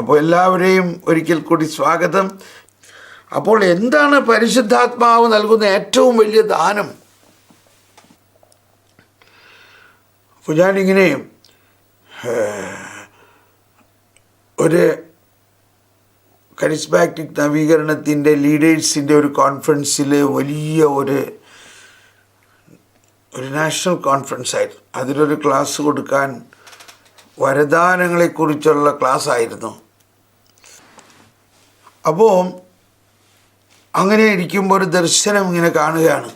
അപ്പോൾ എല്ലാവരെയും ഒരിക്കൽ കൂടി സ്വാഗതം. അപ്പോൾ എന്താണ് പരിശുദ്ധാത്മാവ് നൽകുന്ന ഏറ്റവും വലിയ ദാനം? അപ്പോൾ ഞാനിങ്ങനെ ഒരു കരിസ്മാറ്റിക് നവീകരണത്തിന്റെ ലീഡേഴ്സിന്റെ ഒരു കോൺഫറൻസിൽ വലിയ ഒരു ഒരു നാഷണൽ കോൺഫറൻസ് ആയിരുന്നു. അതിലൊരു ക്ലാസ് കൊടുക്കാൻ വരദാനങ്ങളെക്കുറിച്ചുള്ള ക്ലാസ് ആയിരുന്നു. അപ്പോൾ അങ്ങനെ ഇരിക്കുമ്പോൾ ഒരു ദർശനം ഇങ്ങനെ കാണുകയാണ്.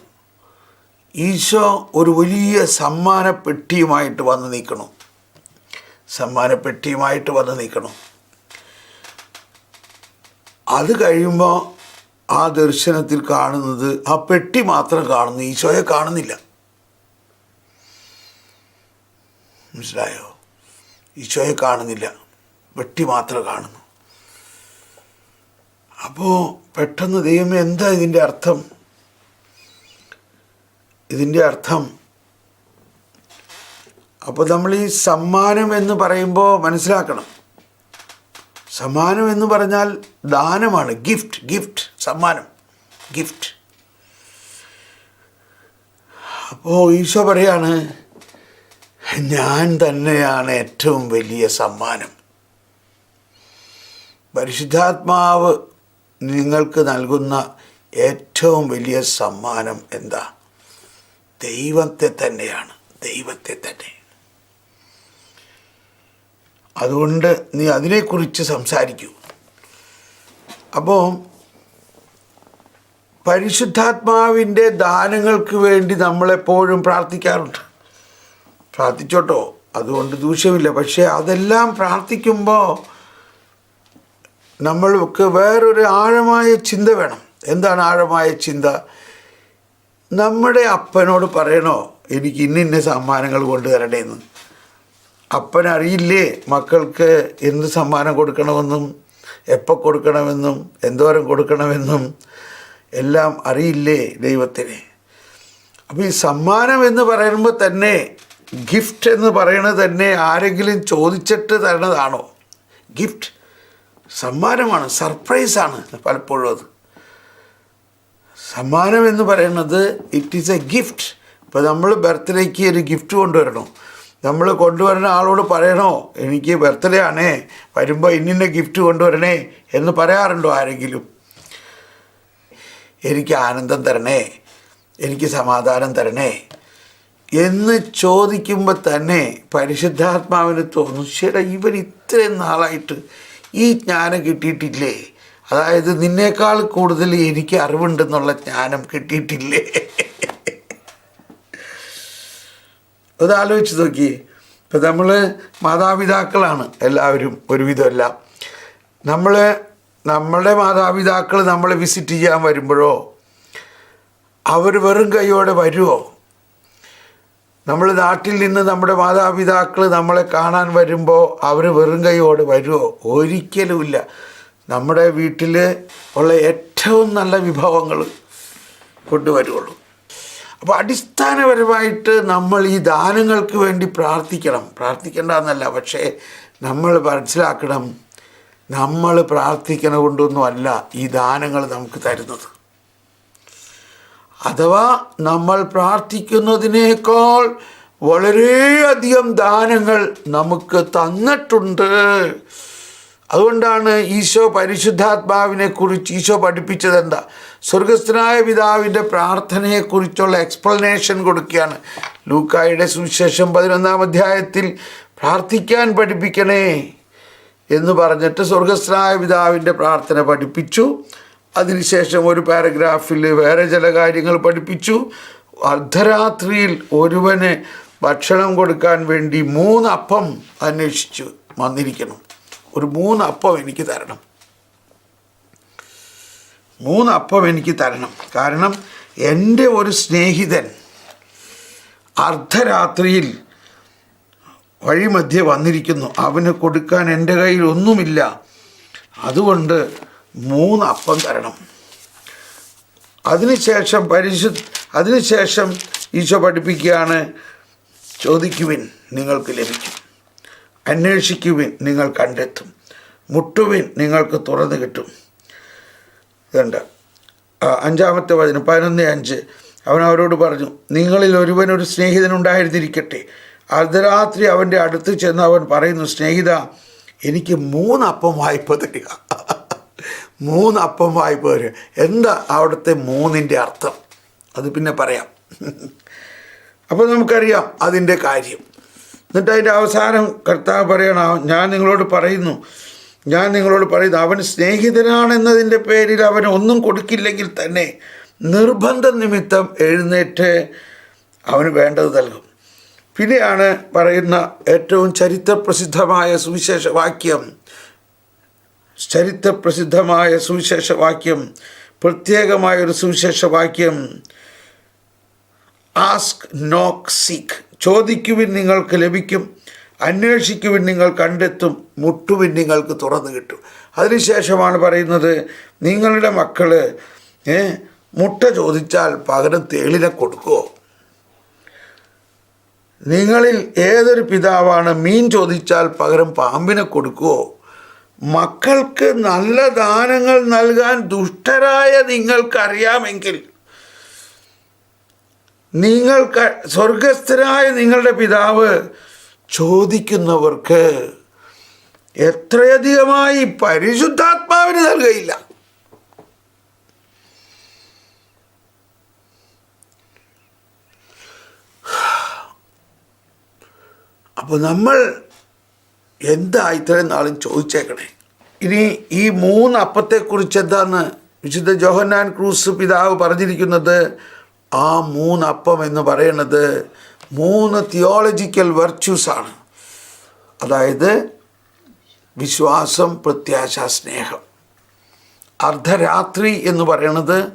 ഈശോ ഒരു വലിയ സമ്മാനപ്പെട്ടിയുമായിട്ട് വന്ന് നിൽക്കണം. സമ്മാനപ്പെട്ടിയുമായിട്ട് വന്ന് നിൽക്കണം. അത് കഴിയുമ്പോൾ ആ ദർശനത്തിൽ കാണുന്നത് ആ പെട്ടി മാത്രം കാണുന്നു. ഈശോയെ കാണുന്നില്ല. മനസ്സിലായോ? ഈശോയെ കാണുന്നില്ല. പെട്ടി മാത്രം കാണുന്നു. അപ്പോൾ പെട്ടെന്ന് ദൈവമേ എന്താ ഇതിന്റെ അർത്ഥം? ഇതിന്റെ അർത്ഥം അപ്പോൾ നമ്മൾ ഈ സമ്മാനം എന്ന് പറയുമ്പോൾ മനസ്സിലാക്കണം. സമ്മാനം എന്ന് പറഞ്ഞാൽ ദാനമാണ് ഗിഫ്റ്റ് ഗിഫ്റ്റ് സമ്മാനം ഗിഫ്റ്റ്. അപ്പോൾ ഈശോ പറയാണ് ഞാൻ തന്നെയാണ് ഏറ്റവും വലിയ സമ്മാനം. പരിശുദ്ധാത്മാവ് നിങ്ങൾക്ക് നൽകുന്ന ഏറ്റവും വലിയ സമ്മാനം എന്താ? ദൈവത്തെ തന്നെയാണ്. ദൈവത്തെ തന്നെ. അതുകൊണ്ട് നീ അതിനെക്കുറിച്ച് സംസാരിക്കൂ. അപ്പോൾ പരിശുദ്ധാത്മാവിന്റെ ദാനങ്ങൾക്ക് വേണ്ടി നമ്മളെപ്പോഴും പ്രാർത്ഥിക്കാറുണ്ട്. പ്രാർത്ഥിച്ചോട്ടോ അതുകൊണ്ട് ദൂഷ്യമില്ല. പക്ഷേ അതെല്ലാം പ്രാർത്ഥിക്കുമ്പോൾ നമ്മൾക്ക് വേറൊരു ആഴമായ ചിന്ത വേണം. എന്താണ് ആഴമായ ചിന്ത? നമ്മുടെ അപ്പനോട് പറയണോ എനിക്ക് ഇന്ന ഇന്ന സമ്മാനങ്ങൾ കൊണ്ടുവരണേന്ന് അപ്പനറിയില്ലേ മക്കൾക്ക് എന്ത് സമ്മാനം കൊടുക്കണമെന്നും എപ്പോൾ കൊടുക്കണമെന്നും എന്തോരം കൊടുക്കണമെന്നും? എല്ലാം അറിയില്ലേ ദൈവത്തിന്. അപ്പോൾ ഈ സമ്മാനം എന്ന് പറയുമ്പോൾ തന്നെ ഗിഫ്റ്റ് എന്ന് പറയുന്നത് തന്നെ ആരെങ്കിലും ചോദിച്ചിട്ട് തരണതാണോ? ഗിഫ്റ്റ്. സമ്മാനമാണ് സർപ്രൈസാണ് പലപ്പോഴും അത്. സമ്മാനം എന്ന് പറയുന്നത് ഇറ്റ് ഈസ് എ ഗിഫ്റ്റ് ഇപ്പോൾ നമ്മൾ ബർത്ത്ഡേക്ക് ഒരു ഗിഫ്റ്റ് കൊണ്ടുവരണോ. നമ്മൾ കൊണ്ടുവരുന്ന ആളോട് പറയണോ എനിക്ക് ബർത്ത്ഡേ ആണേ വരുമ്പോൾ ഇന്നിന്റെ ഗിഫ്റ്റ് കൊണ്ടുവരണേ എന്ന് പറയാറുണ്ടോ ആരെങ്കിലും? എനിക്ക് ആനന്ദം തരണേ എനിക്ക് സമാധാനം തരണേ എന്ന് ചോദിക്കുമ്പോൾ തന്നെ പരിശുദ്ധാത്മാവിന് തോന്നും ശരി ഇവർ ഇത്രയും നാളായിട്ട് ഈ ജ്ഞാനം കിട്ടിയിട്ടില്ലേ? അതായത് നിന്നേക്കാൾ കൂടുതൽ എനിക്ക് അറിവുണ്ടെന്നുള്ള ജ്ഞാനം കിട്ടിയിട്ടില്ലേ? അത് ആലോചിച്ച് നോക്കിയേ. ഇപ്പം നമ്മൾ മാതാപിതാക്കളാണ് എല്ലാവരും ഒരുവിധമല്ല. നമ്മൾ നമ്മളുടെ മാതാപിതാക്കൾ നമ്മളെ വിസിറ്റ് ചെയ്യാൻ വരുമ്പോഴോ അവർ വെറും കൈയോടെ വരുമോ നമ്മൾ നാട്ടിൽ നിന്ന് നമ്മുടെ മാതാപിതാക്കൾ നമ്മളെ കാണാൻ വരുമ്പോൾ അവർ വെറും കൈയോട് വരുമോ ഒരിക്കലുമില്ല നമ്മുടെ വീട്ടിൽ ഉള്ള ഏറ്റവും നല്ല വിഭവങ്ങൾ കൊണ്ടുവരുള്ളൂ അപ്പോൾ അടിസ്ഥാനപരമായിട്ട് നമ്മൾ ഈ ദാനങ്ങൾക്ക് വേണ്ടി പ്രാർത്ഥിക്കണം. പ്രാർത്ഥിക്കേണ്ട എന്നല്ല പക്ഷേ നമ്മൾ മനസ്സിലാക്കണം നമ്മൾ പ്രാർത്ഥിക്കണ കൊണ്ടൊന്നുമല്ല ഈ ദാനങ്ങൾ നമുക്ക് തരുന്നത്. അഥവാ നമ്മൾ പ്രാർത്ഥിക്കുന്നതിനേക്കാൾ വളരെയധികം ദാനങ്ങൾ നമുക്ക് തന്നിട്ടുണ്ട്. അതുകൊണ്ടാണ് ഈശോ പരിശുദ്ധാത്മാവിനെ കുറിച്ച് ഈശോ പഠിപ്പിച്ചത് എന്താ സ്വർഗസ്ഥനായ പിതാവിന്റെ പ്രാർത്ഥനയെക്കുറിച്ചുള്ള എക്സ്പ്ലനേഷൻ കൊടുക്കുകയാണ്. ലൂക്കായുടെ സുവിശേഷം പതിനൊന്നാം അധ്യായത്തിൽ പ്രാർത്ഥിക്കാൻ പഠിപ്പിക്കണേ എന്ന് പറഞ്ഞിട്ട് സ്വർഗസ്ഥനായ പിതാവിന്റെ പ്രാർത്ഥന പഠിപ്പിച്ചു. അതിനുശേഷം ഒരു പാരഗ്രാഫിൽ വേറെ ചില കാര്യങ്ങൾ പഠിപ്പിച്ചു. അർദ്ധരാത്രിയിൽ ഒരുവന് ഭക്ഷണം കൊടുക്കാൻ വേണ്ടി മൂന്നപ്പം അന്വേഷിച്ചു വന്നിരിക്കണം ഒരു മൂന്നപ്പം എനിക്ക് തരണം. മൂന്നപ്പം എനിക്ക് തരണം. കാരണം എന്റെ ഒരു സ്നേഹിതൻ അർദ്ധരാത്രിയിൽ വഴിമധ്യേ വന്നിരിക്കുന്നു. അവന് കൊടുക്കാൻ എന്റെ കയ്യിൽ ഒന്നുമില്ല. അതുകൊണ്ട് മൂന്ന് അപ്പം തരണം. അതിനുശേഷം പരിശു അതിനുശേഷം ഈശോ പഠിപ്പിക്കുകയാണ് ചോദിക്കുവിൻ നിങ്ങൾക്ക് ലഭിക്കും. അന്വേഷിക്കുവിൻ നിങ്ങൾ കണ്ടെത്തും. മുട്ടുവിൻ നിങ്ങൾക്ക് തുറന്നു കിട്ടും. ഇതുണ്ട്. അഞ്ചാമത്തെ വചനം പതിനൊന്ന് അഞ്ച്. അവൻ അവരോട് പറഞ്ഞു നിങ്ങളിൽ ഒരുവൻ ഒരു സ്നേഹിതനുണ്ടായിരുന്നിരിക്കട്ടെ അർദ്ധരാത്രി അവന്റെ അടുത്ത് ചെന്ന് അവൻ പറയുന്നു സ്നേഹിത എനിക്ക് മൂന്നപ്പം വായ്പ തരിക. മൂന്നപ്പം വായ്പ വരിക എന്താ അവിടുത്തെ മൂന്നിന്റെ അർത്ഥം? അത് പിന്നെ പറയാം. അപ്പോൾ നമുക്കറിയാം അതിന്റെ കാര്യം. എന്നിട്ട് അതിന്റെ അവസാനം കർത്താവ് പറയണം ഞാൻ നിങ്ങളോട് പറയുന്നു ഞാൻ നിങ്ങളോട് പറയുന്നു അവൻ സ്നേഹിതനാണെന്നതിന്റെ പേരിൽ അവൻ ഒന്നും കൊടുക്കില്ലെങ്കിൽ തന്നെ നിർബന്ധ നിമിത്തം എഴുന്നേറ്റ് അവന് വേണ്ടത് നൽകും. പിന്നെയാണ് പറയുന്ന ഏറ്റവും ചരിത്രപ്രസിദ്ധമായ സുവിശേഷ വാക്യം ചരിത്രപ്രസിദ്ധമായ സുവിശേഷവാക്യം പ്രത്യേകമായ ഒരു സുവിശേഷവാക്യം ആസ്ക് നോക്ക് സീക്ക് ചോദിക്കുവിൻ നിങ്ങൾക്ക് ലഭിക്കും അന്വേഷിക്കുവിൻ നിങ്ങൾ കണ്ടെത്തും മുട്ടുവിൻ നിങ്ങൾക്ക് തുറന്നു കിട്ടും. അതിനുശേഷമാണ് പറയുന്നത് നിങ്ങളുടെ മക്കൾ മുട്ട ചോദിച്ചാൽ പകരം തേളിനെ കൊടുക്കുമോ നിങ്ങളിൽ ഏതൊരു പിതാവാണ് മീൻ ചോദിച്ചാൽ പകരം പാമ്പിനെ കൊടുക്കുമോ മക്കൾക്ക് നല്ല ദാനങ്ങൾ നൽകാൻ ദുഷ്ടരായ നിങ്ങൾക്കറിയാമെങ്കിൽ നിങ്ങൾ സ്വർഗസ്ഥരായ നിങ്ങളുടെ പിതാവ് ചോദിക്കുന്നവർക്ക് എത്രയധികമായി പരിശുദ്ധാത്മാവിന് നൽകയില്ല. അപ്പോൾ നമ്മൾ എന്താ ഇത്രയും നാളും ചോദിച്ചേക്കണേ? ഇനി ഈ മൂന്ന് അപ്പത്തെക്കുറിച്ച് എന്താണ് വിശുദ്ധ ജോഹന്നാൻ ക്രൂസ് പിതാവ് പറഞ്ഞിരിക്കുന്നത്? ആ മൂന്ന് അപ്പം എന്ന് പറയുന്നത് മൂന്ന് തിയോളജിക്കൽ വെർച്യൂസാണ് അതായത് വിശ്വാസം പ്രത്യാശ സ്നേഹം. അർദ്ധരാത്രി എന്ന് പറയുന്നത്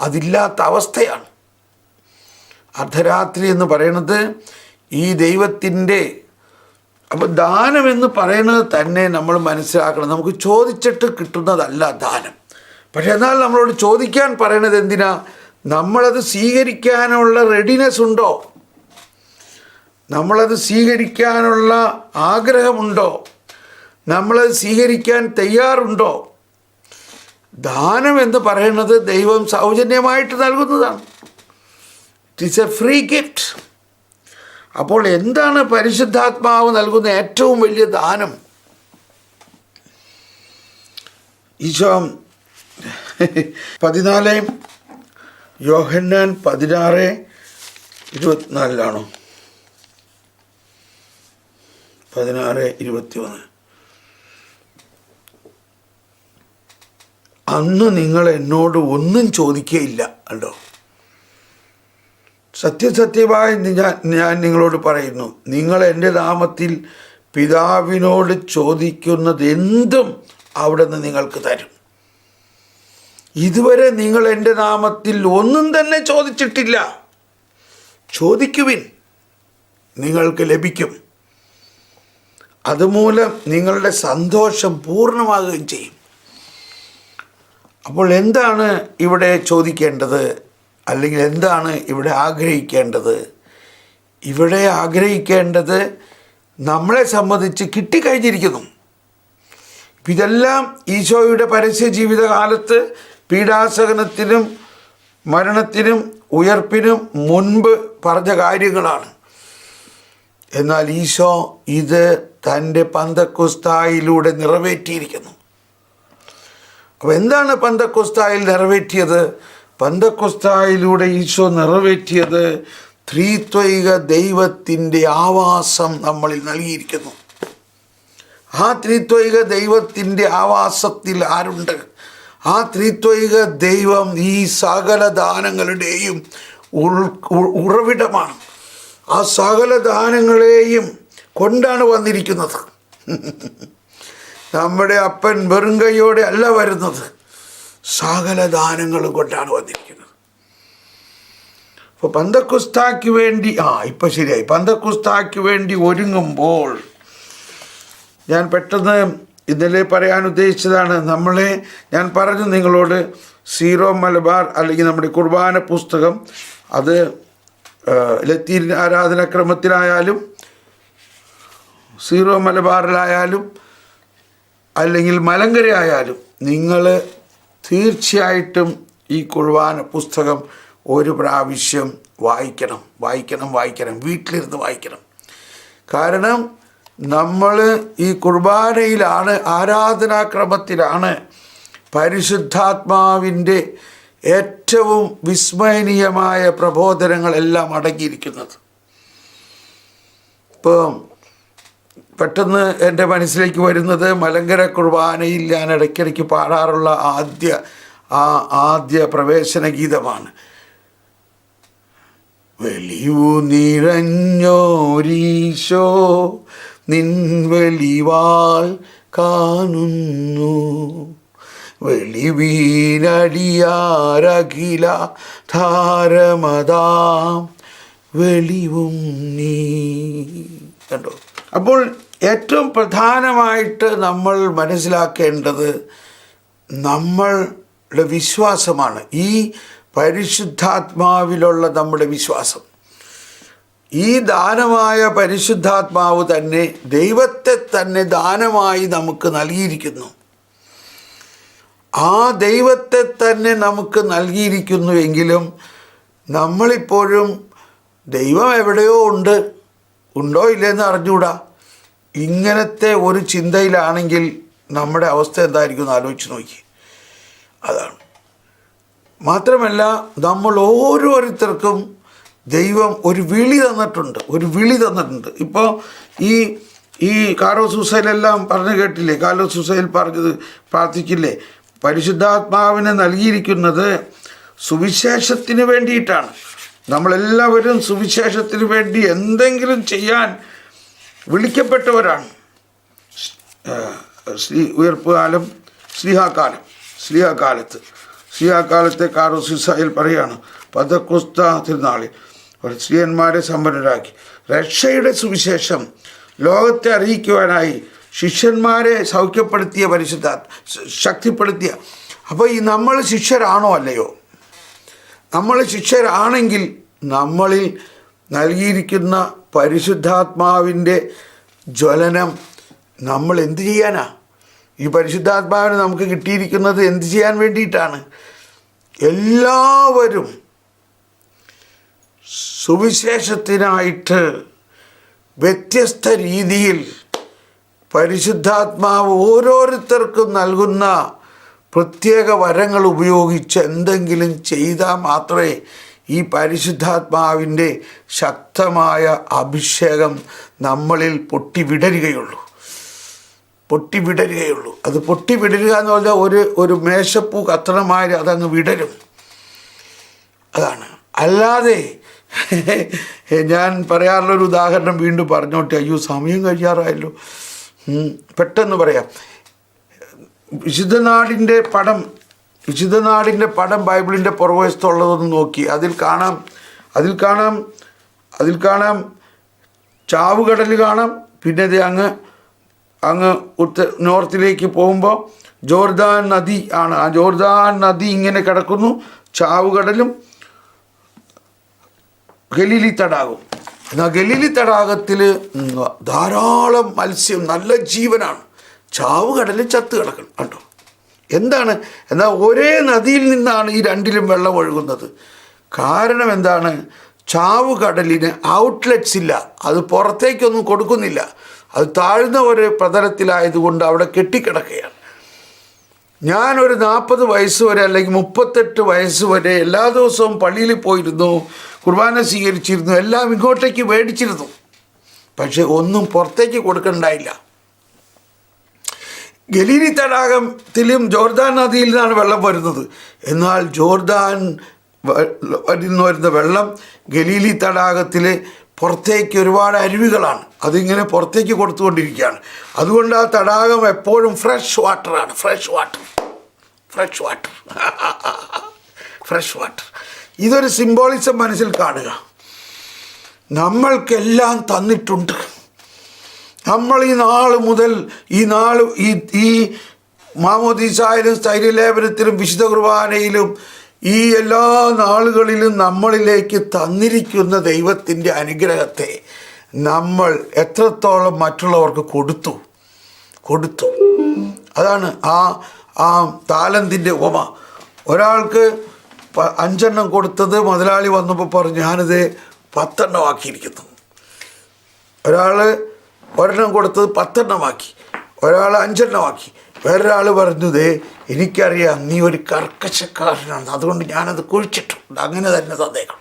അതില്ലാത്ത അവസ്ഥയാണ്. അർദ്ധരാത്രി എന്ന് പറയുന്നത് ഈ ദൈവത്തിന്റെ അപ്പോൾ ദാനം എന്ന് പറയുന്നത് തന്നെ നമ്മൾ മനസ്സിലാക്കണം. നമുക്ക് ചോദിച്ചിട്ട് കിട്ടുന്നതല്ല ദാനം. പക്ഷെ എന്നാൽ നമ്മളോട് ചോദിക്കാൻ പറയണത് എന്തിനാ? നമ്മളത് സ്വീകരിക്കാനുള്ള റെഡിനെസ് ഉണ്ടോ? നമ്മളത് സ്വീകരിക്കാനുള്ള ആഗ്രഹമുണ്ടോ? നമ്മളത് സ്വീകരിക്കാൻ തയ്യാറുണ്ടോ? ദാനം എന്ന് പറയുന്നത് ദൈവം സൗജന്യമായിട്ട് നൽകുന്നതാണ്. It is a free gift അപ്പോൾ എന്താണ് പരിശുദ്ധാത്മാവ് നൽകുന്ന ഏറ്റവും വലിയ ദാനം? ഈശോ പതിനാല് യോഹന്നാൻ പതിനാറ് ഇരുപത്തിനാലിലാണോ? പതിനാറ് ഇരുപത്തി ഒന്ന് അന്ന് നിങ്ങൾ എന്നോട് ഒന്നും ചോദിക്കുകയില്ല കണ്ടോ? സത്യസത്യമായി ഞാൻ ഞാൻ നിങ്ങളോട് പറയുന്നു. നിങ്ങൾ എന്റെ നാമത്തിൽ പിതാവിനോട് ചോദിക്കുന്നത് എന്തും അവിടെ നിന്ന് നിങ്ങൾക്ക് തരും. ഇതുവരെ നിങ്ങൾ എന്റെ നാമത്തിൽ ഒന്നും തന്നെ ചോദിച്ചിട്ടില്ല. ചോദിക്കുവിൻ. നിങ്ങൾക്ക് ലഭിക്കും. അതുമൂലം നിങ്ങളുടെ സന്തോഷം പൂർണമാകുകയും ചെയ്യും. അപ്പോൾ എന്താണ് ഇവിടെ ചോദിക്കേണ്ടത്? അല്ലെങ്കിൽ എന്താണ് ഇവിടെ ആഗ്രഹിക്കേണ്ടത്? ഇവിടെ ആഗ്രഹിക്കേണ്ടത് നമ്മളെ സംബന്ധിച്ച് കിട്ടിക്കഴിഞ്ഞിരിക്കുന്നു. ഇതെല്ലാം ഈശോയുടെ പരസ്യ ജീവിതകാലത്ത് പീഡാസഹനത്തിനും മരണത്തിനും ഉയർപ്പിനും മുൻപ് പറഞ്ഞ കാര്യങ്ങളാണ്. എന്നാൽ ഈശോ ഇത് തന്റെ പന്തക്കുസ്തായിലൂടെ നിറവേറ്റിയിരിക്കുന്നു. അപ്പോൾ എന്താണ് പന്തക്കുസ്തായിൽ നിറവേറ്റിയത്? പന്തക്കുസ്തായിലൂടെ ഈശോ നിറവേറ്റിയത് ത്രിത്വൈക ദൈവത്തിന്റെ ആവാസം നമ്മളിൽ നൽകിയിരിക്കുന്നു. ആ ത്രിത്വൈക ദൈവത്തിന്റെ ആവാസത്തിൽ ആരുണ്ട്? ആ ത്രിത്വൈക ദൈവം ഈ സകല ദാനങ്ങളുടെയും ഉറവിടമാണ്. ആ സകല ദാനങ്ങളെയും കൊണ്ടാണ് വന്നിരിക്കുന്നത്. നമ്മുടെ അപ്പൻ വെറും കൈയോടെ അല്ല വരുന്നത്. സകല ദാനങ്ങളും കൊണ്ടാണ് വന്നിരിക്കുന്നത്. അപ്പോൾ പന്തക്കുസ്താക്ക് വേണ്ടി ആ ഇപ്പം ശരിയായി. പന്തക്കുസ്താക്ക് വേണ്ടി ഒരുങ്ങുമ്പോൾ ഞാൻ പെട്ടെന്ന് ഇന്നലെ പറയാൻ ഉദ്ദേശിച്ചതാണ് നമ്മളെ ഞാൻ പറഞ്ഞു നിങ്ങളോട് സീറോ മലബാർ അല്ലെങ്കിൽ നമ്മുടെ കുർബാന പുസ്തകം അത് ലത്തീൻ ആരാധനാക്രമത്തിലായാലും സീറോ മലബാറിലായാലും അല്ലെങ്കിൽ മലങ്കര ആയാലും നിങ്ങൾ തീർച്ചയായിട്ടും ഈ കുർബാന പുസ്തകം ഒരു പ്രാവശ്യം വായിക്കണം വായിക്കണം വായിക്കണം വീട്ടിലിരുന്ന് വായിക്കണം. കാരണം നമ്മൾ ഈ കുർബാനയിലാണ് ആരാധനാക്രമത്തിലാണ് പരിശുദ്ധാത്മാവിന്റെ ഏറ്റവും വിസ്മയനീയമായ പ്രബോധനങ്ങളെല്ലാം അടങ്ങിയിരിക്കുന്നത്. ഇപ്പം പെട്ടെന്ന് എന്റെ മനസ്സിലേക്ക് വരുന്നത് മലങ്കര കുർബാനയിൽ ഞാൻ ഇടയ്ക്കിടയ്ക്ക് പാടാറുള്ള ആദ്യ ആ ആദ്യ പ്രവേശന ഗീതമാണ്. വെളിവു നിറഞ്ഞോരീശോ നിൻ വെളിവാൾ കാണുന്നു. വെളിവീനടിയാരഖില ധാരമതാം വെളിവും നീ. കണ്ടോ? അപ്പോൾ ഏറ്റവും പ്രധാനമായിട്ട് നമ്മൾ മനസ്സിലാക്കേണ്ടത് നമ്മളുടെ വിശ്വാസമാണ്. ഈ പരിശുദ്ധാത്മാവിലുള്ള നമ്മുടെ വിശ്വാസം. ഈ ദാനമായ പരിശുദ്ധാത്മാവ് തന്നെ ദൈവത്തെ തന്നെ ദാനമായി നമുക്ക് നൽകിയിരിക്കുന്നു. ആ ദൈവത്തെ തന്നെ നമുക്ക് നൽകിയിരിക്കുന്നുവെങ്കിലും നമ്മളിപ്പോഴും ദൈവം എവിടെയോ ഉണ്ട്. ഉണ്ടോ ഇല്ലെന്ന് അറിഞ്ഞുകൂടാ. ഇങ്ങനത്തെ ഒരു ചിന്തയിലാണെങ്കിൽ നമ്മുടെ അവസ്ഥ എന്തായിരിക്കും എന്ന് ആലോചിച്ച് നോക്കി. അതാണ്. മാത്രമല്ല നമ്മൾ ഓരോരുത്തർക്കും ദൈവം ഒരു വിളി തന്നിട്ടുണ്ട് ഒരു വിളി തന്നിട്ടുണ്ട്. ഇപ്പോൾ ഈ ഈ കാരോ സുസൈലെല്ലാം പറഞ്ഞു കേട്ടില്ലേ? കാരോ സുസൈൽ പറഞ്ഞത് പ്രാർത്ഥിക്കില്ലേ? പരിശുദ്ധാത്മാവിനെ നൽകിയിരിക്കുന്നത് സുവിശേഷത്തിന് വേണ്ടിയിട്ടാണ്. നമ്മളെല്ലാവരും സുവിശേഷത്തിന് വേണ്ടി എന്തെങ്കിലും ചെയ്യാൻ വിളിക്കപ്പെട്ടവരാണ്. ശ്രീ ഉയർപ്പ് കാലം ശ്രീഹാകാലം ശ്രീഹാകാലത്ത് ശ്രീഹാകാലത്തെ കാറോസിസയിൽ പറയാണ് പദക്രിസ്ത തിരുനാളിൽ സ്ത്രീയന്മാരെ സമ്പന്നരാക്കി. രക്ഷയുടെ സുവിശേഷം ലോകത്തെ അറിയിക്കുവാനായി ശിഷ്യന്മാരെ സൗഖ്യപ്പെടുത്തിയ പരിശുദ്ധ ശക്തിപ്പെടുത്തിയ. അപ്പോൾ ഈ നമ്മൾ ശിഷ്യരാണോ അല്ലയോ? നമ്മൾ ശിഷ്യരാണെങ്കിൽ നമ്മളിൽ നൽകിയിരിക്കുന്ന പരിശുദ്ധാത്മാവിന്റെ ജ്വലനം നമ്മൾ എന്ത് ചെയ്യാനാ? ഈ പരിശുദ്ധാത്മാവിന് നമുക്ക് കിട്ടിയിരിക്കുന്നത് എന്ത് ചെയ്യാൻ വേണ്ടിയിട്ടാണ്? എല്ലാവരും സുവിശേഷത്തിനായിട്ട് വ്യത്യസ്ത രീതിയിൽ പരിശുദ്ധാത്മാവ് ഓരോരുത്തർക്കും നൽകുന്ന പ്രത്യേക വരങ്ങൾ ഉപയോഗിച്ച് എന്തെങ്കിലും ചെയ്താൽ മാത്രമേ ഈ പരിശുദ്ധാത്മാവിന്റെ ശക്തമായ അഭിഷേകം നമ്മളിൽ പൊട്ടിവിടരുകയുള്ളൂ. പൊട്ടിവിടരുകയുള്ളൂ. അത് പൊട്ടിവിടരുക എന്ന് പറഞ്ഞാൽ ഒരു ഒരു മേശപ്പൂ കത്തണമായി അതങ്ങ് വിടരും. അതാണ്. അല്ലാതെ ഞാൻ പറയാറുള്ളൊരു ഉദാഹരണം വീണ്ടും പറഞ്ഞോട്ടെ. അയ്യോ സമയം കഴിയാറായല്ലോ. പെട്ടെന്ന് പറയാം. വിശുദ്ധനാടിന്റെ പടം വിശുദ്ധനാടിന്റെ പടം ബൈബിളിന്റെ പുറകുവശത്തുള്ളതൊന്ന് നോക്കി. അതിൽ കാണാം അതിൽ കാണാം അതിൽ കാണാം. ചാവുകടൽ കാണാം. പിന്നെ ഇത് അങ്ങ് അങ്ങ് ഉത്ത നോർത്തിലേക്ക് പോകുമ്പോൾ ജോർദാൻ നദി ആണ്. ആ ജോർദാൻ നദി ഇങ്ങനെ കിടക്കുന്നു. ചാവുകടലും ഗലീലി തടാകവും എന്നാൽ ഗലീലി തടാകത്തിൽ ധാരാളം മത്സ്യം നല്ല ജീവനാണ്. ചാവുകടലിൽ ചത്ത് കിടക്കണം. കേട്ടോ എന്താണ്? എന്നാൽ ഒരേ നദിയിൽ നിന്നാണ് ഈ രണ്ടിലും വെള്ളം ഒഴുകുന്നത്. കാരണം എന്താണ്? ചാവുകടലിന് ഔട്ട്ലെറ്റ്സ് ഇല്ല. അത് പുറത്തേക്കൊന്നും കൊടുക്കുന്നില്ല. അത് താഴ്ന്ന ഒരു പ്രതലത്തിലായതുകൊണ്ട് അവിടെ കെട്ടിക്കിടക്കുകയാണ്. ഞാനൊരു നാൽപ്പത് വയസ്സ് വരെ അല്ലെങ്കിൽ മുപ്പത്തെട്ട് വയസ്സ് വരെ എല്ലാ ദിവസവും പള്ളിയിൽ പോയിരുന്നു. കുർബാന സ്വീകരിച്ചിരുന്നു. എല്ലാം ഇങ്ങോട്ടേക്ക് മേടിച്ചിരുന്നു. പക്ഷെ ഒന്നും പുറത്തേക്ക് കൊടുക്കണ്ടായില്ല. ഗലീലി തടാകത്തിലും ജോർദാൻ നദിയിൽ നിന്നാണ് വെള്ളം വരുന്നത്. എന്നാൽ ജോർദാൻ വരുന്ന വരുന്ന വെള്ളം ഗലീലി തടാകത്തിലെ പുറത്തേക്ക് ഒരുപാട് അരുവികളാണ്. അതിങ്ങനെ പുറത്തേക്ക് കൊടുത്തുകൊണ്ടിരിക്കുകയാണ്. അതുകൊണ്ട് ആ തടാകം എപ്പോഴും fresh വാട്ടറാണ്. Fresh water. Fresh water. Fresh water. ഇതൊരു സിംബോളിസം മനസ്സിൽ കാണുക. നമ്മൾക്കെല്ലാം തന്നിട്ടുണ്ട്. നമ്മൾ ഈ നാൾ മുതൽ ഈ നാൾ ഈ ഈ മാമോദീസായാലും സ്ഥൈര്യലേപനത്തിലും വിശുദ്ധ കുർബാനയിലും ഈ എല്ലാ നാളുകളിലും നമ്മളിലേക്ക് തന്നിരിക്കുന്ന ദൈവത്തിന്റെ അനുഗ്രഹത്തെ നമ്മൾ എത്രത്തോളം മറ്റുള്ളവർക്ക് കൊടുത്തു? കൊടുത്തു. അതാണ് ആ ആ താലന്തിന്റെ ഉപമ. ഒരാൾക്ക് അഞ്ചെണ്ണം കൊടുത്തത് മുതലാളി വന്നപ്പോൾ പറഞ്ഞു ഞാനിത് പത്തെണ്ണം ആക്കിയിരിക്കുന്നു. ഒരാൾ ഒരെണ്ണം കൊടുത്തത് പത്തെണ്ണമാക്കി. ഒരാൾ അഞ്ചെണ്ണമാക്കി. വേറൊരാൾ പറഞ്ഞത് എനിക്കറിയാം നീ ഒരു കർക്കശക്കാരനാണ്. അതുകൊണ്ട് ഞാനത് കുഴിച്ചിട്ടുണ്ട്. അങ്ങനെ തന്നെ തന്നേക്കണം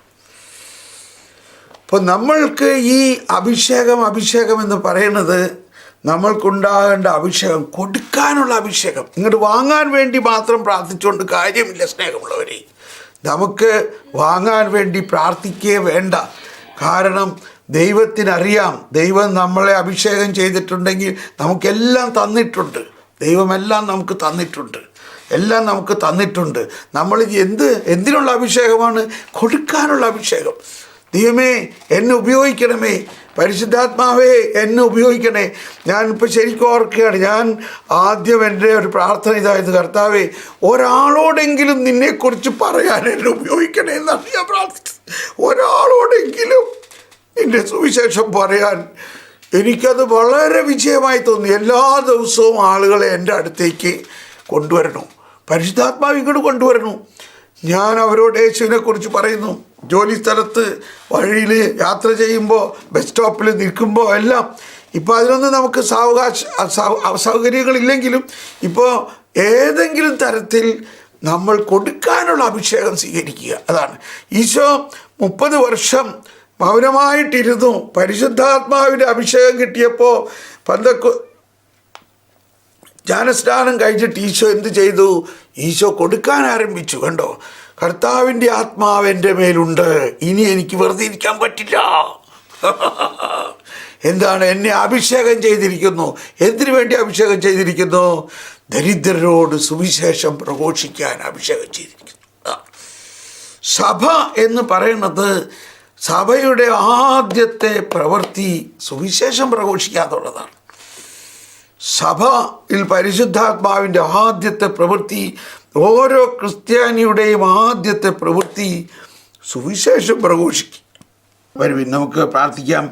അപ്പോൾ നമ്മൾക്ക് ഈ അഭിഷേകം അഭിഷേകം എന്ന് പറയുന്നത് നമ്മൾക്കുണ്ടാകേണ്ട അഭിഷേകം കൊടുക്കാനുള്ള അഭിഷേകം. ഇങ്ങോട്ട് വാങ്ങാൻ വേണ്ടി മാത്രം പ്രാർത്ഥിച്ചുകൊണ്ട് കാര്യമില്ല സ്നേഹമുള്ളവരെ. നമുക്ക് വാങ്ങാൻ വേണ്ടി പ്രാർത്ഥിക്കുകയേ വേണ്ട. കാരണം ദൈവത്തിനറിയാം. ദൈവം നമ്മളെ അഭിഷേകം ചെയ്തിട്ടുണ്ടെങ്കിൽ നമുക്കെല്ലാം തന്നിട്ടുണ്ട്. ദൈവമെല്ലാം നമുക്ക് തന്നിട്ടുണ്ട്. എല്ലാം നമുക്ക് തന്നിട്ടുണ്ട്. നമ്മൾ എന്ത് എന്തിനുള്ള അഭിഷേകമാണ്? കൊടുക്കാനുള്ള അഭിഷേകം. ദൈവമേ എന്നെ ഉപയോഗിക്കണമേ. പരിശുദ്ധാത്മാവേ എന്നെ ഉപയോഗിക്കണേ. ഞാൻ ഞാനിപ്പോൾ ശരിക്കും ഓർക്കുകയാണ്. ഞാൻ ആദ്യം എന്റെ ഒരു പ്രാർത്ഥന ഇതായത് കർത്താവേ ഒരാളോടെങ്കിലും നിന്നെക്കുറിച്ച് പറയാൻ എന്നെ ഉപയോഗിക്കണേ എന്നാണ് ഞാൻ പ്രാർത്ഥിച്ചത് ഒരാളോടെങ്കിലും. നിന്റെ സുവിശേഷം പറയാൻ എനിക്കത് വളരെ വിജയമായി തോന്നി. എല്ലാ ദിവസവും ആളുകളെ എന്റെ അടുത്തേക്ക് കൊണ്ടുവരണു? പരിശുദ്ധാത്മാവ് ഇങ്ങോട്ട് കൊണ്ടുവരണു? ഞാൻ അവരോട് യേശുവിനെക്കുറിച്ച് പറയുന്നു. ജോലി സ്ഥലത്ത് വഴിയിൽ യാത്ര ചെയ്യുമ്പോൾ ബസ് സ്റ്റോപ്പിൽ നിൽക്കുമ്പോൾ എല്ലാം. ഇപ്പോൾ അതിനൊന്നും നമുക്ക് സാവകാശ സൗകര്യങ്ങളില്ലെങ്കിലും ഇപ്പോൾ ഏതെങ്കിലും തരത്തിൽ നമ്മൾ കൊടുക്കാനുള്ള അഭിഷേകം സ്വീകരിക്കുക. അതാണ്. ഈശോ മുപ്പത് വർഷം മൗനമായിട്ടിരുന്നു. പരിശുദ്ധാത്മാവിന്റെ അഭിഷേകം കിട്ടിയപ്പോൾ പന്തക്കു ജ്ഞാനസ്നാനം കഴിച്ചിട്ട് ഈശോ എന്ത് ചെയ്തു? ഈശോ കൊടുക്കാൻ ആരംഭിച്ചു. കണ്ടോ? കർത്താവിന്റെ ആത്മാവ് എന്റെ മേലുണ്ട്. ഇനി എനിക്ക് വെറുതെ ഇരിക്കാൻ പറ്റില്ല. എന്താണ്? എന്നെ അഭിഷേകം ചെയ്തിരിക്കുന്നു. എന്തിനു വേണ്ടി അഭിഷേകം ചെയ്തിരിക്കുന്നു? ദരിദ്രരോട് സുവിശേഷം പ്രഘോഷിക്കാൻ അഭിഷേകം ചെയ്തിരിക്കുന്നു. സഭ എന്ന് പറയുന്നത് സഭയുടെ ആദ്യത്തെ പ്രവൃത്തി സുവിശേഷം പ്രഘോഷിക്കുക എന്നുള്ളതാണ് സഭയിൽ പരിശുദ്ധാത്മാവിന്റെ ആദ്യത്തെ പ്രവൃത്തി ഓരോ ക്രിസ്ത്യാനിയുടെയും ആദ്യത്തെ പ്രവൃത്തി സുവിശേഷം പ്രഘോഷിക്കും. വരുവിൻ നമുക്ക് പ്രാർത്ഥിക്കാം.